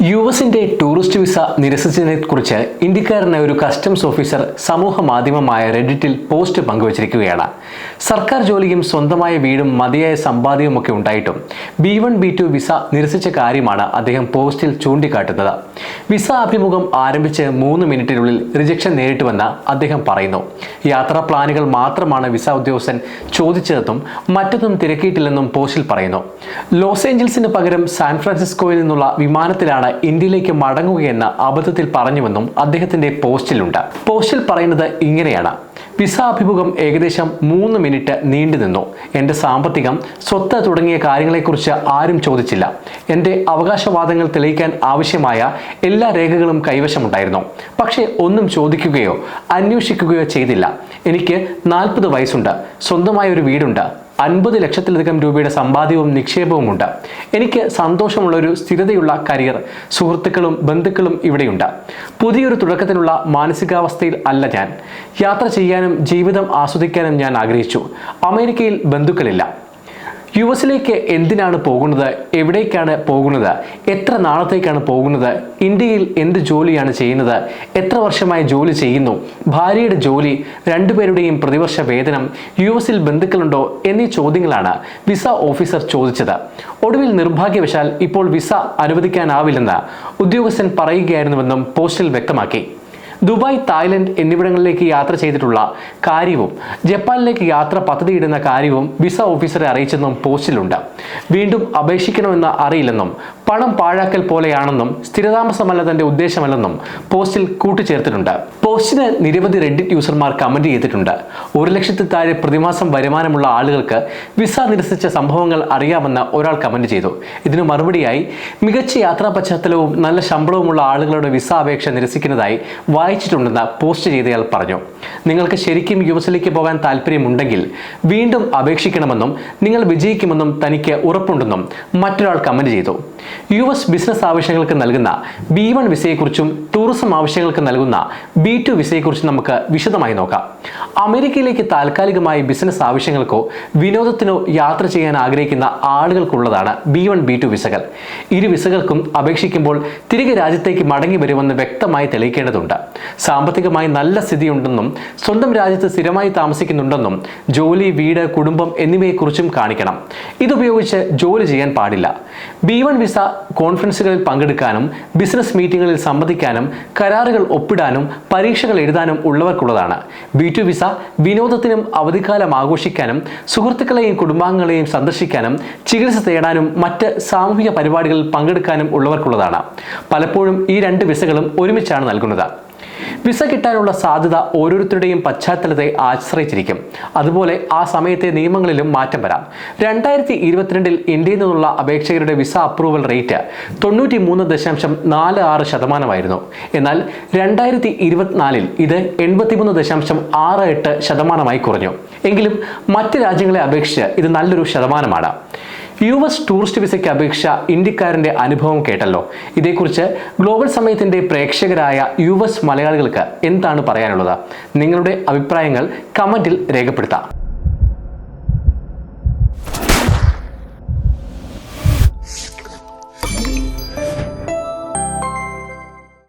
U എസിന്റെ tourist visa നിരസിച്ചതിനെ കുറിച്ച് ഇന്ത്യക്കാരനായ ഒരു കസ്റ്റംസ് ഓഫീസർ സമൂഹ മാധ്യമമായ റെഡിറ്റിൽ പോസ്റ്റ് പങ്കുവച്ചിരിക്കുകയാണ്. സർക്കാർ ജോലിയും സ്വന്തമായ വീടും മതിയായ സമ്പാദ്യവും ഒക്കെ ഉണ്ടായിട്ടും B one B two visa നിരസിച്ച കാര്യമാണ് അദ്ദേഹം പോസ്റ്റിൽ ചൂണ്ടിക്കാട്ടുന്നത്. വിസ അഭിമുഖം ആരംഭിച്ച് മൂന്ന് മിനിറ്റിനുള്ളിൽ റിജക്ഷൻ നേരിട്ടുവെന്ന് അദ്ദേഹം പറയുന്നു. യാത്രാ പ്ലാനുകൾ മാത്രമാണ് വിസ ഉദ്യോഗസ്ഥൻ ചോദിച്ചതെന്നും മറ്റൊന്നും തിരക്കിയിട്ടില്ലെന്നും പോസ്റ്റിൽ പറയുന്നു. ലോസ് ഏഞ്ചൽസിന് പകരം സാൻ ഫ്രാൻസിസ്കോയിൽ നിന്നുള്ള വിമാനത്തിലാണ് ഇന്ത്യയിലേക്ക് മടങ്ങുകയെന്ന് അബദ്ധത്തിൽ പറഞ്ഞുവെന്നും അദ്ദേഹത്തിന്റെ പോസ്റ്റിലുണ്ട്. പോസ്റ്റിൽ പറയുന്നത് ഇങ്ങനെയാണ്. വിസ അഭിമുഖം ഏകദേശം മൂന്ന് മിനിറ്റ് നീണ്ടു നിന്നു. എന്റെ സാമ്പത്തികം സ്വത്ത് തുടങ്ങിയ കാര്യങ്ങളെക്കുറിച്ച് ആരും ചോദിച്ചില്ല. എന്റെ അവകാശവാദങ്ങൾ തെളിയിക്കാൻ ആവശ്യമായ എല്ലാ രേഖകളും കൈവശമുണ്ടായിരുന്നു. പക്ഷേ ഒന്നും ചോദിക്കുകയോ അന്വേഷിക്കുകയോ ചെയ്തില്ല. എനിക്ക് നാൽപ്പത് വയസ്സുണ്ട്. സ്വന്തമായ ഒരു വീടുണ്ട്. അൻപത് ലക്ഷത്തിലധികം രൂപയുടെ സമ്പാദ്യവും നിക്ഷേപവുമുണ്ട് എനിക്ക് സന്തോഷമുള്ള ഒരു സ്ഥിരതയുള്ള കരിയർ സുഹൃത്തുക്കളും ബന്ധുക്കളും ഇവിടെയുണ്ട്. പുതിയൊരു തുടക്കത്തിനുള്ള മാനസികാവസ്ഥയിൽ അല്ല ഞാൻ. യാത്ര ചെയ്യാനും ജീവിതം ആസ്വദിക്കാനും ഞാൻ ആഗ്രഹിച്ചു. അമേരിക്കയിൽ ബന്ധുക്കളില്ല. യു എസിലേക്ക് എന്തിനാണ് പോകുന്നത്? എവിടേക്കാണ് പോകുന്നത്? എത്ര നാളത്തേക്കാണ് പോകുന്നത്? ഇന്ത്യയിൽ എന്ത് ജോലിയാണ് ചെയ്യുന്നത്? എത്ര വർഷമായി ജോലി ചെയ്യുന്നു? ഭാര്യയുടെ ജോലി രണ്ടുപേരുടെയും പ്രതിവർഷ വേതനം യു എസിൽ ബന്ധുക്കളുണ്ടോ എന്നീ ചോദ്യങ്ങളാണ് വിസ ഓഫീസർ ചോദിച്ചത്. ഒടുവിൽ നിർഭാഗ്യവശാൽ ഇപ്പോൾ വിസ അനുവദിക്കാനാവില്ലെന്ന് ഉദ്യോഗസ്ഥൻ പറയുകയായിരുന്നുവെന്നും പോസ്റ്റിൽ വ്യക്തമാക്കി. ദുബായ് തായ്ലൻഡ് എന്നിവിടങ്ങളിലേക്ക് യാത്ര ചെയ്തിട്ടുള്ള കാര്യവും ജപ്പാനിലേക്ക് യാത്ര പദ്ധതിയിടുന്ന കാര്യവും വിസ ഓഫീസറെ അറിയിച്ചെന്നും പോസ്റ്റിലുണ്ട്. വീണ്ടും അപേക്ഷിക്കണമെന്ന് അറിയില്ലെന്നും പണം പാഴാക്കൽ പോലെയാണെന്നും സ്ഥിരതാമസമല്ല തന്റെ ഉദ്ദേശമല്ലെന്നും പോസ്റ്റിൽ കൂട്ടിച്ചേർത്തിട്ടുണ്ട്. പോസ്റ്റിന് നിരവധി റെഡിറ്റ് യൂസർമാർ കമന്റ് ചെയ്തിട്ടുണ്ട്. ഒരു ലക്ഷത്തിൽ താഴെ പ്രതിമാസം വരുമാനമുള്ള ആളുകൾക്ക് വിസ നിരസിച്ച സംഭവങ്ങൾ അറിയാമെന്ന് ഒരാൾ കമന്റ് ചെയ്തു. ഇതിനു മറുപടിയായി മികച്ച യാത്രാ പശ്ചാത്തലവും നല്ല ശമ്പളവുമുള്ള ആളുകളുടെ വിസ അപേക്ഷ നിരസിക്കുന്നതായി വായിച്ചിട്ടുണ്ടെന്ന് പോസ്റ്റ് ചെയ്തയാൾ പറഞ്ഞു. നിങ്ങൾക്ക് ശരിക്കും യു എസിലേക്ക് പോകാൻ താല്പര്യമുണ്ടെങ്കിൽ വീണ്ടും അപേക്ഷിക്കണമെന്നും നിങ്ങൾ വിജയിക്കുമെന്നും തനിക്ക് ഉറപ്പുണ്ടെന്നും മറ്റൊരാൾ കമന്റ് ചെയ്തു. യു എസ് ബിസിനസ് ആവശ്യങ്ങൾക്ക് നൽകുന്ന ബി വൺ വിസയെക്കുറിച്ചും ടൂറിസം ആവശ്യങ്ങൾക്ക് നൽകുന്ന ബി ടു വിസയെക്കുറിച്ചും നമുക്ക് വിശദമായി നോക്കാം. അമേരിക്കയിലേക്ക് താൽക്കാലികമായി ബിസിനസ് ആവശ്യങ്ങൾക്കോ വിനോദത്തിനോ യാത്ര ചെയ്യാൻ ആഗ്രഹിക്കുന്ന ആളുകൾക്കുള്ളതാണ് ബി വൺ ബി ടു വിസകൾ. ഇരു വിസകൾക്കും അപേക്ഷിക്കുമ്പോൾ തിരികെ രാജ്യത്തേക്ക് മടങ്ങി വരുമെന്ന് വ്യക്തമായി തെളിയിക്കേണ്ടതുണ്ട്. സാമ്പത്തികമായി നല്ല സ്ഥിതിയുണ്ടെന്നും സ്വന്തം രാജ്യത്ത് സ്ഥിരമായി താമസിക്കുന്നുണ്ടെന്നും ജോലി വീട് കുടുംബം എന്നിവയെക്കുറിച്ചും കാണിക്കണം. ഇതുപയോഗിച്ച് ജോലി ചെയ്യാൻ പാടില്ല. ബി വൺ വിസ കോൺഫറൻസുകളിൽ പങ്കെടുക്കാനും ബിസിനസ് മീറ്റിങ്ങുകളിൽ സംബന്ധിക്കാനും കരാറുകൾ ഒപ്പിടാനും പരീക്ഷകൾ എഴുതാനും ഉള്ളവർക്കുള്ളതാണ്. ബി ടു വിസ വിനോദത്തിനും അവധിക്കാലം ആഘോഷിക്കാനും സുഹൃത്തുക്കളെയും കുടുംബാംഗങ്ങളെയും സന്ദർശിക്കാനും ചികിത്സ തേടാനും മറ്റ് സാമൂഹിക പരിപാടികളിൽ പങ്കെടുക്കാനും ഉള്ളവർക്കുള്ളതാണ്. പലപ്പോഴും ഈ രണ്ട് വിസകളും ഒരുമിച്ചാണ് നൽകുന്നത്. വിസ കിട്ടാനുള്ള സാധ്യത ഓരോരുത്തരുടെയും പശ്ചാത്തലത്തെ ആശ്രയിച്ചിരിക്കും. അതുപോലെ ആ സമയത്തെ നിയമങ്ങളിലും മാറ്റം വരാം. രണ്ടായിരത്തി ഇരുപത്തിരണ്ടിൽ ഇന്ത്യയിൽ നിന്നുള്ള അപേക്ഷകരുടെ വിസ അപ്രൂവൽ റേറ്റ് തൊണ്ണൂറ്റി മൂന്ന് ദശാംശം നാല് ആറ് ശതമാനമായിരുന്നു. എന്നാൽ രണ്ടായിരത്തി ഇരുപത്തിനാലിൽ ഇത് എൺപത്തിമൂന്ന് ദശാംശം ആറ് എട്ട് ശതമാനമായി കുറഞ്ഞു. എങ്കിലും മറ്റ് രാജ്യങ്ങളെ അപേക്ഷിച്ച് ഇത് നല്ലൊരു ശതമാനമാണ്. യു എസ് ടൂറിസ്റ്റ് വിസയ്ക്ക് അപേക്ഷ ഇന്ത്യക്കാരന്റെ അനുഭവം കേട്ടല്ലോ. ഇതേക്കുറിച്ച് ഗ്ലോബൽ സമയത്തിന്റെ പ്രേക്ഷകരായ യു എസ് മലയാളികൾക്ക് എന്താണ് പറയാനുള്ളത്? നിങ്ങളുടെ അഭിപ്രായങ്ങൾ കമന്റിൽ രേഖപ്പെടുത്താം.